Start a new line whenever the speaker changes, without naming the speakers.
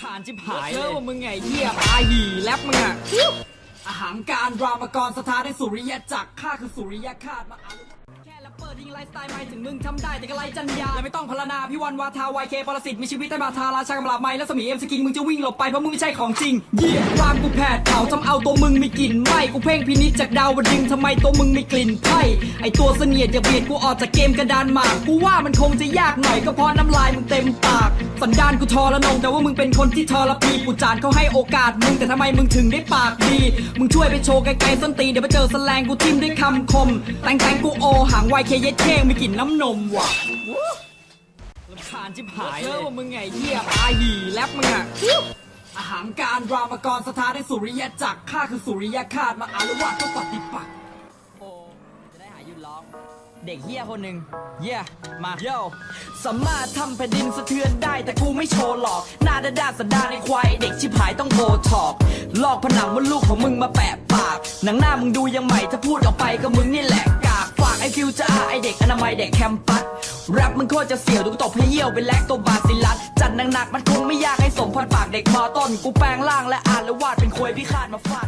ขานจิบหายเธอว่ามึงไงเหี้ยปลาหีแรปมึงอะอาหารการรามกรสถานในสุริยจักรข้าคือสุริยคาตมาอา รุแค่แรปเปอร์ทิ้งไลฟ์สไตล์ไม่ถึงมึงทำได้แต่ก็ไรจัญญาและไม่ต้องพรรณนาพี่วันวาทาวายเคปรสิตมีชีวิตได้มาทาราชากำลาบไม้และสมีเอ็มสกิงมึงจะวิ่งหลบไปเพราะมึงไม่ใช่ของจริงเหี้ยรามกูแผดเผาทำเอาตัวมึงมีกลิ่นไหมกูเพ่งพินิจจากดาวดึงทำไมตัวมึงมีกลิ่นไพ่ไอตัวเสนียดอย่าเบียดกูออกจากเกมกระดานหมากกูว่ามันคงจะยากหน่อยก็เพราะน้ำลายมึงเต็มปากสันดานกูทอรนงแต่ว่ามึงเป็นคนที่ทอรพีกูจานเขาให้โอกาสมึงแต่ทำไมมึงถึงได้ปากดีมึงช่วยไปโชว์ไกลๆส้นตีเดี๋ยวไปเจอสลงกูทิมด้วยคำคมแต่งแต่งกูโอหางไวเคเย็ดเค้งมีกลิ่นน้ำนมว่ะลำคาญจิบหายเธอว่ามึงไงเหี้ยปลาหีแรปมึงอะอาหารการรามกรสถานในสุริยะจักรข้าคือสุริยะคาตมาอารวาสก็ปฏิปักษ์โอ้จะได้หายหยุดร้องเด็กเฮียคนหนึ่งเฮียมาโยสามารถทำแผ่นดินสะเทือนได้แต่กูไม่โชว์หรอก หน้าด้านๆสันดาในควายเด็กชิบหายต้องโบทอกลอกผนังมดลูกของมึงมาแปะปาก หนังหน้ามึงดูยังใหม่ถ้าพูดออกไปก็มึงนี่แหละ ด็กอนามัยเด็กแคมปัสแรปมึงโคตรจะเสี่ยวดูกูตบให้เยี่ยวเป็นแลกตัวบาซิลัสจัดหนักๆมันคงไม่ยากให้สมพรปากเด็กมอต้น กูแปลงร่างและอ่านและวาดเป็นควยพิฆาตมาฟาดก้น